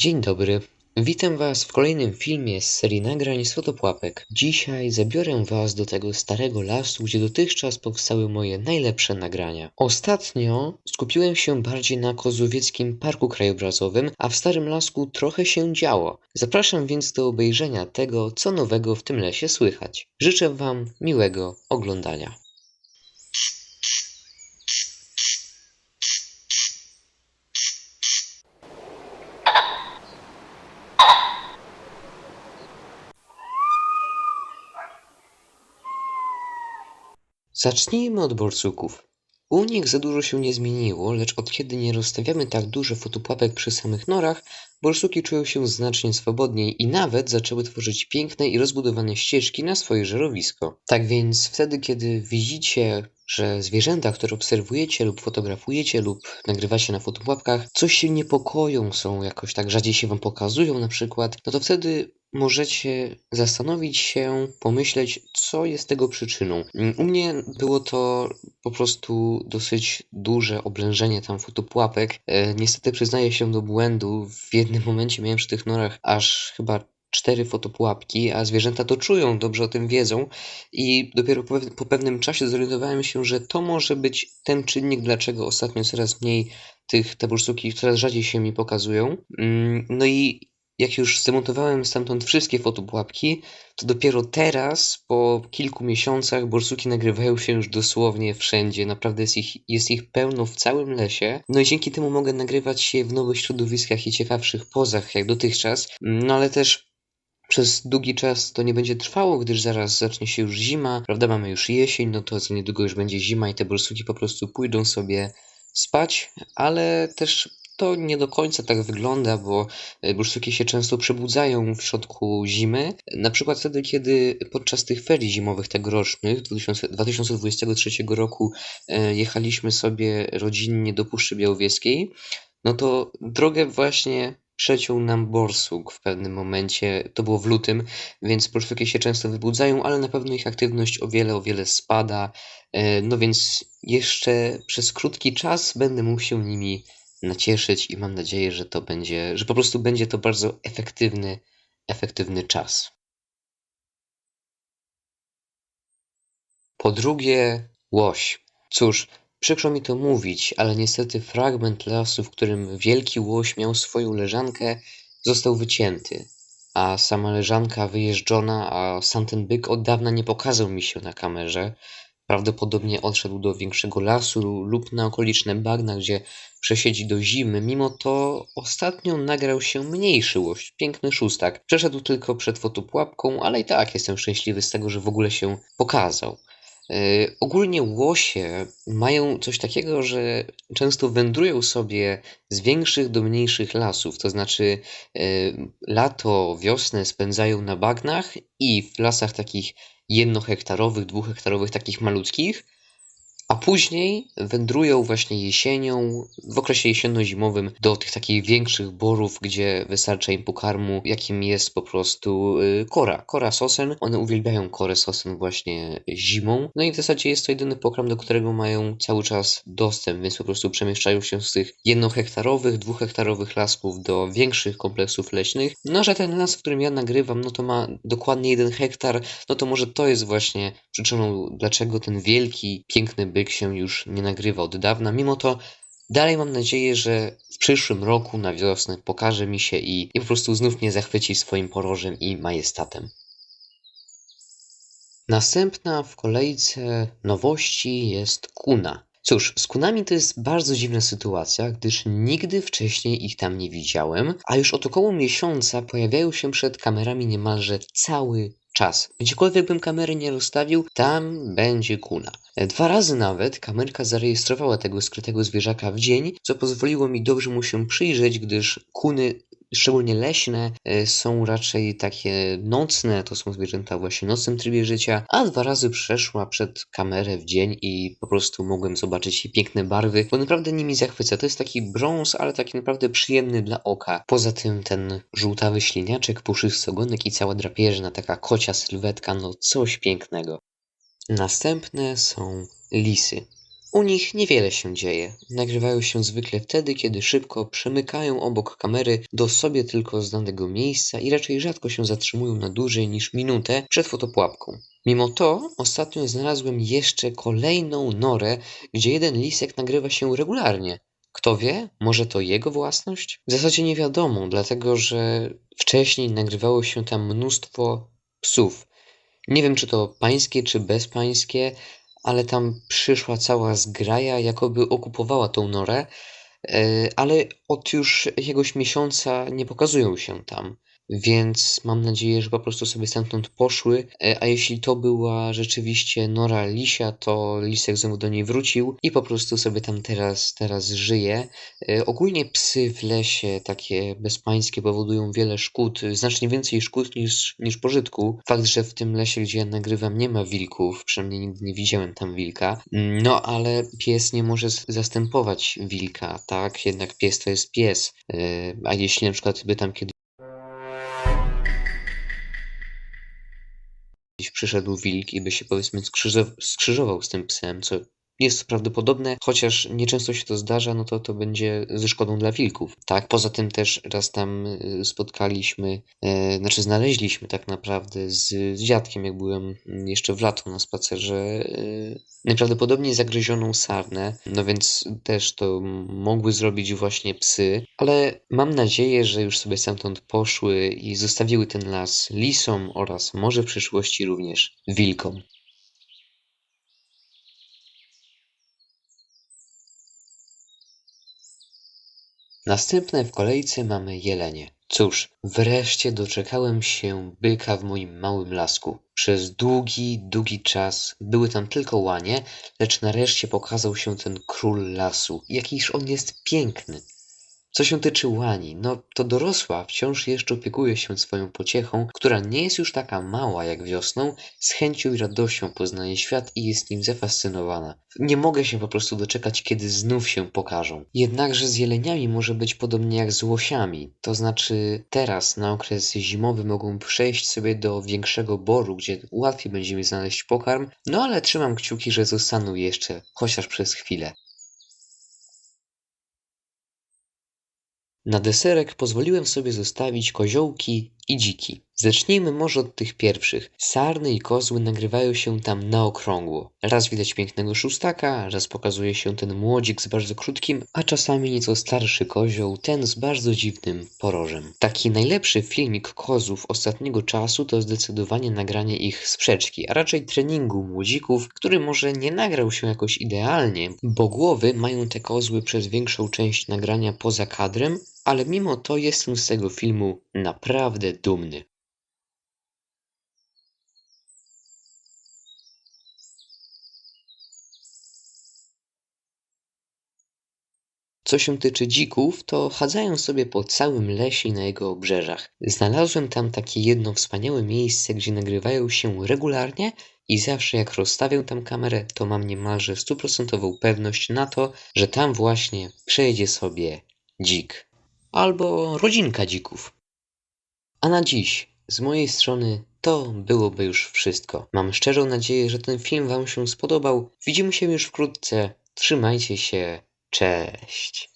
Dzień dobry. Witam Was w kolejnym filmie z serii nagrań z fotopułapek. Dzisiaj zabiorę Was do tego starego lasu, gdzie dotychczas powstały moje najlepsze nagrania. Ostatnio skupiłem się bardziej na Kozowieckim Parku Krajobrazowym, a w Starym Lasku trochę się działo. Zapraszam więc do obejrzenia tego, co nowego w tym lesie słychać. Życzę Wam miłego oglądania. Zacznijmy od borsuków. U nich za dużo się nie zmieniło, lecz od kiedy nie rozstawiamy tak dużo fotopułapek przy samych norach, borsuki czują się znacznie swobodniej i nawet zaczęły tworzyć piękne i rozbudowane ścieżki na swoje żerowisko. Tak więc wtedy, kiedy widzicie, że zwierzęta, które obserwujecie lub fotografujecie lub nagrywacie na fotopułapkach, coś się niepokoją, są jakoś tak rzadziej się wam pokazują na przykład, no to wtedy możecie zastanowić się, pomyśleć, co jest tego przyczyną. U mnie było to po prostu dosyć duże oblężenie tam fotopułapek. E, niestety przyznaję się do błędu. W jednym momencie miałem przy tych norach aż chyba cztery fotopułapki, a zwierzęta to czują, dobrze o tym wiedzą i dopiero po, pew- po pewnym czasie zorientowałem się, że to może być ten czynnik, dlaczego ostatnio coraz mniej tych te borsuki coraz rzadziej się mi pokazują. Mm, No i jak już zdemontowałem stamtąd wszystkie fotopułapki, to dopiero teraz, po kilku miesiącach, borsuki nagrywają się już dosłownie wszędzie. Naprawdę jest ich, jest ich pełno w całym lesie. No i dzięki temu mogę nagrywać się w nowych środowiskach i ciekawszych pozach jak dotychczas. No ale też przez długi czas to nie będzie trwało, gdyż zaraz zacznie się już zima, prawda? Mamy już jesień, no to niedługo już będzie zima i te borsuki po prostu pójdą sobie spać, ale też to nie do końca tak wygląda, bo e, borsuki się często przebudzają w środku zimy. Na przykład wtedy, kiedy podczas tych ferii zimowych tegorocznych 2000, 2023 roku e, jechaliśmy sobie rodzinnie do Puszczy Białowieskiej, no to drogę właśnie przeciął nam borsuk w pewnym momencie, to było w lutym, więc borsuki się często wybudzają, ale na pewno ich aktywność o wiele, o wiele spada. E, No więc jeszcze przez krótki czas będę mógł się nimi nacieszyć i mam nadzieję, że to będzie, że po prostu będzie to bardzo efektywny, efektywny czas. Po drugie, łoś. Cóż, przykro mi to mówić, ale niestety fragment lasu, w którym wielki łoś miał swoją leżankę, został wycięty, a sama leżanka wyjeżdżona, a sam ten byk od dawna nie pokazał mi się na kamerze. Prawdopodobnie odszedł do większego lasu lub na okoliczne bagna, gdzie przesiedzi do zimy. Mimo to ostatnio nagrał się mniejszy łoś, piękny szóstak. Przeszedł tylko przed fotopułapką, ale i tak jestem szczęśliwy z tego, że w ogóle się pokazał. Yy, ogólnie łosie mają coś takiego, że często wędrują sobie z większych do mniejszych lasów, to znaczy yy, lato, wiosnę spędzają na bagnach i w lasach takich jednohektarowych, dwuhektarowych, takich malutkich, a później wędrują właśnie jesienią, w okresie jesienno-zimowym do tych takich większych borów, gdzie wystarcza im pokarmu, jakim jest po prostu y, kora, kora sosen. One uwielbiają korę sosen właśnie zimą. No i w zasadzie jest to jedyny pokarm, do którego mają cały czas dostęp, więc po prostu przemieszczają się z tych jednohektarowych, dwuhektarowych lasków do większych kompleksów leśnych. No, że ten las, w którym ja nagrywam, no to ma dokładnie jeden hektar, no to może to jest właśnie przyczyną, dlaczego ten wielki, piękny byk się już nie nagrywa od dawna. Mimo to dalej mam nadzieję, że w przyszłym roku na wiosnę pokaże mi się i, i po prostu znów mnie zachwyci swoim porożem i majestatem. Następna w kolejce nowości jest kuna. Cóż, z kunami to jest bardzo dziwna sytuacja, gdyż nigdy wcześniej ich tam nie widziałem, a już od około miesiąca pojawiają się przed kamerami niemalże cały czas. Gdziekolwiek bym kamery nie rozstawił, tam będzie kuna. Dwa razy nawet kamerka zarejestrowała tego skrytego zwierzaka w dzień, co pozwoliło mi dobrze mu się przyjrzeć, gdyż kuny szczególnie leśne, e, są raczej takie nocne, to są zwierzęta właśnie w nocnym trybie życia, a dwa razy przeszła przed kamerę w dzień i po prostu mogłem zobaczyć jej piękne barwy, bo naprawdę nimi zachwyca. To jest taki brąz, ale taki naprawdę przyjemny dla oka. Poza tym ten żółtawy śliniaczek, puszysty ogonek i cała drapieżna, taka kocia sylwetka, no coś pięknego. Następne są lisy. U nich niewiele się dzieje. Nagrywają się zwykle wtedy, kiedy szybko przemykają obok kamery do sobie tylko znanego miejsca i raczej rzadko się zatrzymują na dłużej niż minutę przed fotopułapką. Mimo to ostatnio znalazłem jeszcze kolejną norę, gdzie jeden lisek nagrywa się regularnie. Kto wie, może to jego własność? W zasadzie nie wiadomo, dlatego że wcześniej nagrywało się tam mnóstwo psów. Nie wiem, czy to pańskie, czy bezpańskie, ale tam przyszła cała zgraja, jakoby okupowała tą norę, e, ale od już jakiegoś miesiąca nie pokazują się tam. Więc mam nadzieję, że po prostu sobie stamtąd poszły. E, A jeśli to była rzeczywiście Nora Lisia, to Lisek znowu do niej wrócił i po prostu sobie tam teraz, teraz żyje. E, Ogólnie psy w lesie, takie bezpańskie, powodują wiele szkód, znacznie więcej szkód niż, niż pożytku. Fakt, że w tym lesie, gdzie ja nagrywam, nie ma wilków, przynajmniej nigdy nie widziałem tam wilka. No ale pies nie może zastępować wilka, tak? Jednak pies to jest pies. E, A jeśli na przykład by tam kiedyś przyszedł wilk i by się powiedzmy skrzyżow- skrzyżował z tym psem, co jest prawdopodobne, chociaż nieczęsto się to zdarza, no to to będzie ze szkodą dla wilków, tak? Poza tym też raz tam y, spotkaliśmy, e, znaczy znaleźliśmy tak naprawdę z, z dziadkiem, jak byłem jeszcze w lato na spacerze, e, najprawdopodobniej zagryzioną sarnę, no więc też to mogły zrobić właśnie psy, ale mam nadzieję, że już sobie stamtąd poszły i zostawiły ten las lisom oraz może w przyszłości również wilkom. Następne w kolejce mamy jelenie. Cóż, wreszcie doczekałem się byka w moim małym lasku. Przez długi, długi czas były tam tylko łanie, lecz nareszcie pokazał się ten król lasu. Jakiż on jest piękny. Co się tyczy łani, no to dorosła wciąż jeszcze opiekuje się swoją pociechą, która nie jest już taka mała jak wiosną, z chęcią i radością poznaje świat i jest nim zafascynowana. Nie mogę się po prostu doczekać, kiedy znów się pokażą. Jednakże z jeleniami może być podobnie jak z łosiami, to znaczy teraz na okres zimowy mogą przejść sobie do większego boru, gdzie łatwiej będzie mi znaleźć pokarm, no ale trzymam kciuki, że zostaną jeszcze, chociaż przez chwilę. Na deserek pozwoliłem sobie zostawić koziołki i dziki. Zacznijmy może od tych pierwszych. Sarny i kozły nagrywają się tam na okrągło. Raz widać pięknego szóstaka, raz pokazuje się ten młodzik z bardzo krótkim, a czasami nieco starszy kozioł, ten z bardzo dziwnym porożem. Taki najlepszy filmik kozów ostatniego czasu to zdecydowanie nagranie ich sprzeczki, a raczej treningu młodzików, który może nie nagrał się jakoś idealnie, bo głowy mają te kozły przez większą część nagrania poza kadrem, ale mimo to jestem z tego filmu naprawdę dumny. Co się tyczy dzików, to chadzają sobie po całym lesie i na jego obrzeżach. Znalazłem tam takie jedno wspaniałe miejsce, gdzie nagrywają się regularnie i zawsze jak rozstawię tam kamerę, to mam niemalże stuprocentową pewność na to, że tam właśnie przejdzie sobie dzik. Albo rodzinka dzików. A na dziś, z mojej strony, to byłoby już wszystko. Mam szczerą nadzieję, że ten film Wam się spodobał. Widzimy się już wkrótce. Trzymajcie się. Cześć.